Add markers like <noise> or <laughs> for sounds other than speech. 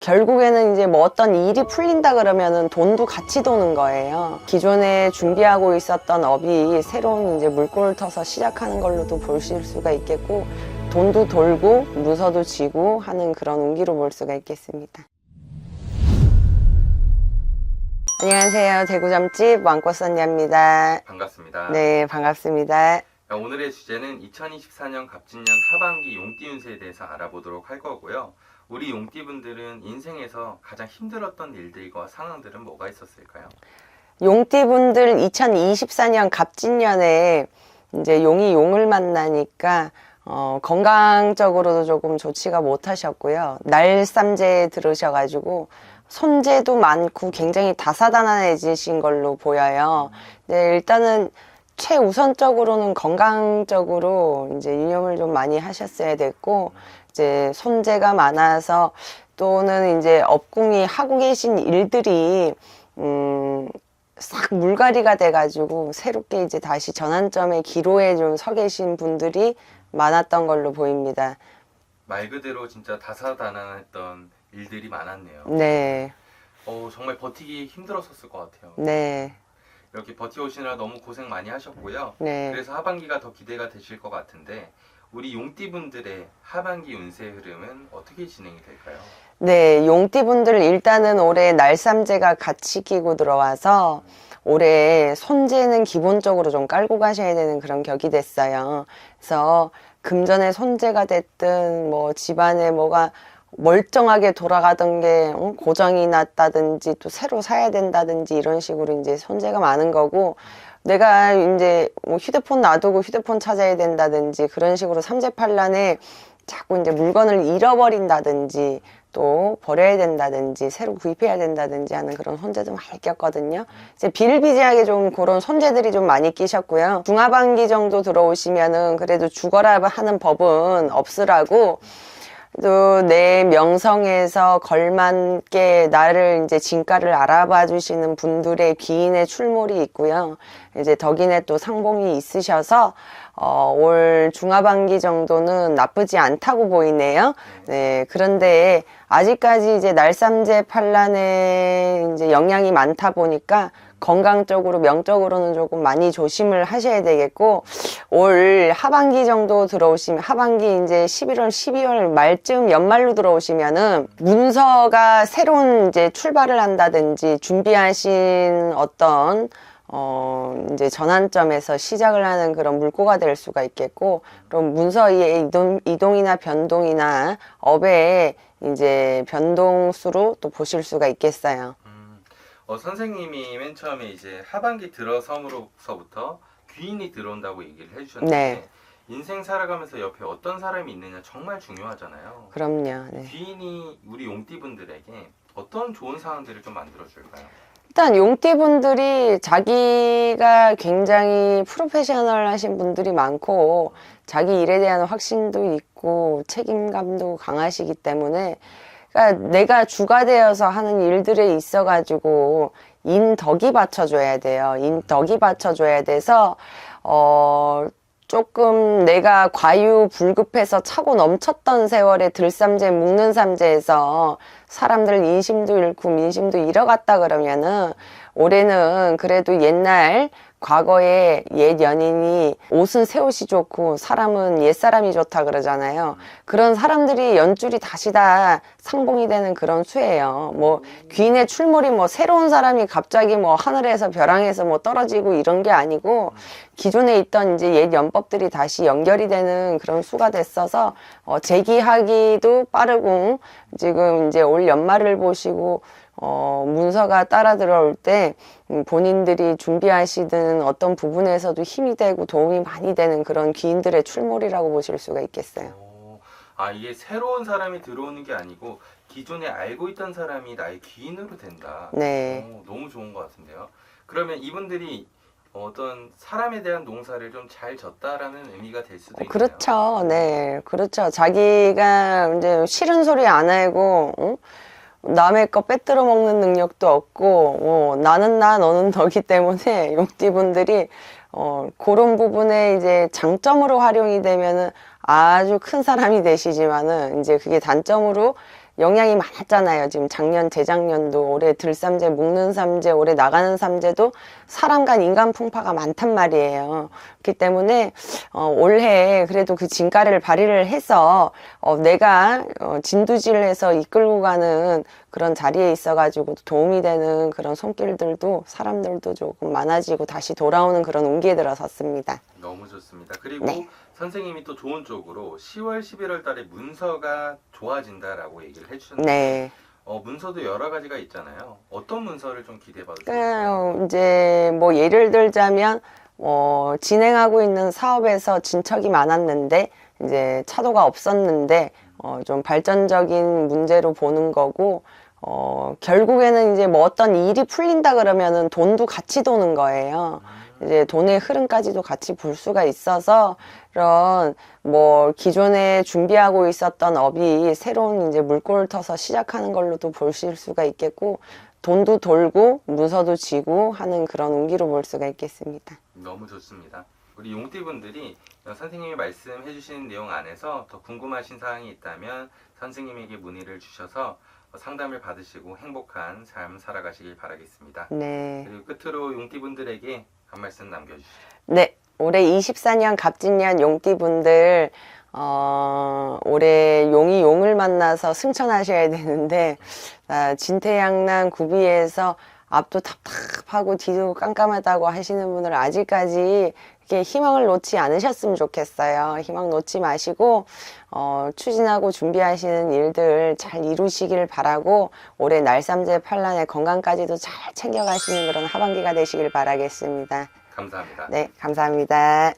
결국에는 이제 뭐 어떤 일이 풀린다 그러면은 돈도 같이 도는 거예요. 기존에 준비하고 있었던 업이 새로운 이제 물꼬를 터서 시작하는 걸로도 보실 수가 있겠고 돈도 돌고 무서도 지고 하는 그런 운기로 볼 수가 있겠습니다. 안녕하세요. 대구점집 왕꽃선녀입니다. 반갑습니다. 네, 반갑습니다. 자, 오늘의 주제는 2024년 갑진년 하반기 용띠 운세에 대해서 알아보도록 할 거고요. 우리 용띠분들은 인생에서 가장 힘들었던 일들과 상황들은 뭐가 있었을까요? 용띠분들 2024년 갑진년에 이제 용이 용을 만나니까 어, 건강적으로도 조금 좋지가 못하셨고요. 날삼재 들으셔가지고 손재도 많고 굉장히 다사다난해지신 걸로 보여요. 네, 일단은 최우선적으로는 건강적으로 이제 유념을 좀 많이 하셨어야 됐고 이제 손재가 많아서 또는 이제 업궁이 하고 계신 일들이 음, 싹 물갈이가 돼가지고 새롭게 이제 다시 전환점의 기로에 좀 서 계신 분들이 많았던 걸로 보입니다. 말 그대로 진짜 다사다난했던 일들이 많았네요. 네, 어, 정말 버티기 힘들었었을 것 같아요. 네, 이렇게 버티오시느라 너무 고생 많이 하셨고요. 네. 그래서 하반기가 더 기대가 되실 것 같은데 우리 용띠분들의 하반기 운세 흐름은 어떻게 진행이 될까요? 네, 용띠분들 일단은 올해 날삼재가 같이 끼고 들어와서 올해 손재는 기본적으로 좀 깔고 가셔야 되는 그런 격이 됐어요. 그래서 금전에 손재가 됐든 뭐 집안에 뭐가 멀쩡하게 돌아가던 게 어, 고장이 났다든지 또 새로 사야 된다든지 이런 식으로 이제 손재가 많은 거고 내가 이제 뭐 휴대폰 놔두고 휴대폰 찾아야 된다든지 그런 식으로 삼재팔란에 자꾸 이제 물건을 잃어버린다든지 또 버려야 된다든지 새로 구입해야 된다든지 하는 그런 손재도 많이 꼈거든요. 이제 비일비재하게 좀 그런 손재들이 좀 많이 끼셨고요. 중하반기 정도 들어오시면은 그래도 죽어라 하는 법은 없으라고 또 내 명성에서 걸맞게 나를 이제 진가를 알아봐 주시는 분들의 귀인의 출몰이 있고요. 이제 덕인의 또 상봉이 있으셔서 어, 올 중하반기 정도는 나쁘지 않다고 보이네요. 네, 그런데 아직까지 이제 날삼재 판란에 이제 영향이 많다 보니까 건강적으로 명적으로는 조금 많이 조심을 하셔야 되겠고 올 하반기 정도 들어오시면 하반기 이제 11월 12월 말쯤 연말로 들어오시면은 문서가 새로운 이제 출발을 한다든지 준비하신 어떤 어, 이제 전환점에서 시작을 하는 그런 물꼬가 될 수가 있겠고, 그럼 문서의 이동, 이동이나 변동이나 업의 이제 변동수로 또 보실 수가 있겠어요. 음, 어, 선생님이 맨 처음에 이제 하반기 들어섬으로서부터 귀인이 들어온다고 얘기를 해주셨는데 네. 인생 살아가면서 옆에 어떤 사람이 있느냐 정말 중요하잖아요. 그럼요. 네. 귀인이 우리 용띠분들에게 어떤 좋은 상황들을 좀 만들어줄까요? 일단 용띠분들이 자기가 굉장히 프로페셔널 하신 분들이 많고 자기 일에 대한 확신도 있고 책임감도 강하시기 때문에 그러니까 내가 주가 되어서 하는 일들에 있어 가지고 인덕이 받쳐줘야 돼요. 인덕이 받쳐줘야 돼서 어 조금 내가 과유불급해서 차고 넘쳤던 세월에 들삼재 묵는 삼재에서 사람들 인심도 잃고 민심도 잃어갔다 그러면은 올해는 그래도 옛날 과거에 옛 연인이 옷은 새 옷이 좋고 사람은 옛 사람이 좋다 그러잖아요. 그런 사람들이 연줄이 다시 다 상봉이 되는 그런 수예요. 뭐 귀인의 출몰이 뭐 새로운 사람이 갑자기 뭐 하늘에서 벼랑에서 뭐 떨어지고 이런 게 아니고 기존에 있던 이제 옛 연법들이 다시 연결이 되는 그런 수가 됐어서 어, 재기하기도 빠르고 지금 이제 올 연말을 보시고 어, 문서가 따라 들어올 때 음, 본인들이 준비하시는 어떤 부분에서도 힘이 되고 도움이 많이 되는 그런 귀인들의 출몰이라고 보실 수가 있겠어요. 오, 아 이게 새로운 사람이 들어오는 게 아니고 기존에 알고 있던 사람이 나의 귀인으로 된다. 네. 오, 너무 좋은 것 같은데요. 그러면 이분들이 어떤 사람에 대한 농사를 좀 잘 졌다라는 의미가 될 수도 있나요? 그렇죠. 네. 그렇죠. 자기가 이제 싫은 소리 안 하고, 응? 남의 거 빼들어 먹는 능력도 없고, 어, 나는 나, 너는 너기 때문에 <laughs> 용띠분들이, 어, 그런 부분에 이제 장점으로 활용이 되면은 아주 큰 사람이 되시지만은 이제 그게 단점으로 영향이 많았잖아요. 지금 작년, 재작년도 올해 들삼재, 묵는 삼재, 올해 나가는 삼재도 사람 간 인간 풍파가 많단 말이에요. 그렇기 때문에 어, 올해 그래도 그 진가를 발휘를 해서 어, 내가 어, 진두지를 해서 이끌고 가는 그런 자리에 있어가지고 도움이 되는 그런 손길들도 사람들도 조금 많아지고 다시 돌아오는 그런 운기에 들어섰습니다. 너무 좋습니다. 그리고 네. 선생님이 또 좋은 쪽으로 10월, 11월 달에 문서가 좋아진다라고 얘기를 해주셨는데 네. 어, 문서도 여러 가지가 있잖아요. 어떤 문서를 좀 기대해봐도 그 좋을까요? 이제 뭐 예를 들자면 어, 진행하고 있는 사업에서 진척이 많았는데 이제 차도가 없었는데 어, 좀 발전적인 문제로 보는 거고 어, 결국에는 이제 뭐 어떤 일이 풀린다 그러면은 돈도 같이 도는 거예요. 이제 돈의 흐름까지도 같이 볼 수가 있어서 이런 뭐 기존에 준비하고 있었던 업이 새로운 이제 물꼬를 터서 시작하는 걸로도 보실 수가 있겠고 돈도 돌고 문서도 지고 하는 그런 운기로 볼 수가 있겠습니다. 너무 좋습니다. 우리 용띠분들이 선생님이 말씀해 주신 내용 안에서 더 궁금하신 사항이 있다면 선생님에게 문의를 주셔서 상담을 받으시고 행복한 삶 살아가시길 바라겠습니다. 네. 그리고 끝으로 용띠분들에게 한 말씀 남겨주시죠. 네, 올해 24년 갑진년 용띠분들 어, 올해 용이 용을 만나서 승천하셔야 되는데 아, 진태양난 구비에서 앞도 답답하고 뒤도 깜깜하다고 하시는 분들 아직까지 이렇게 희망을 놓지 않으셨으면 좋겠어요. 희망 놓지 마시고 어, 추진하고 준비하시는 일들 잘 이루시길 바라고 올해 날삼재 판란의 건강까지도 잘 챙겨가시는 그런 하반기가 되시길 바라겠습니다. 감사합니다. 네, 감사합니다.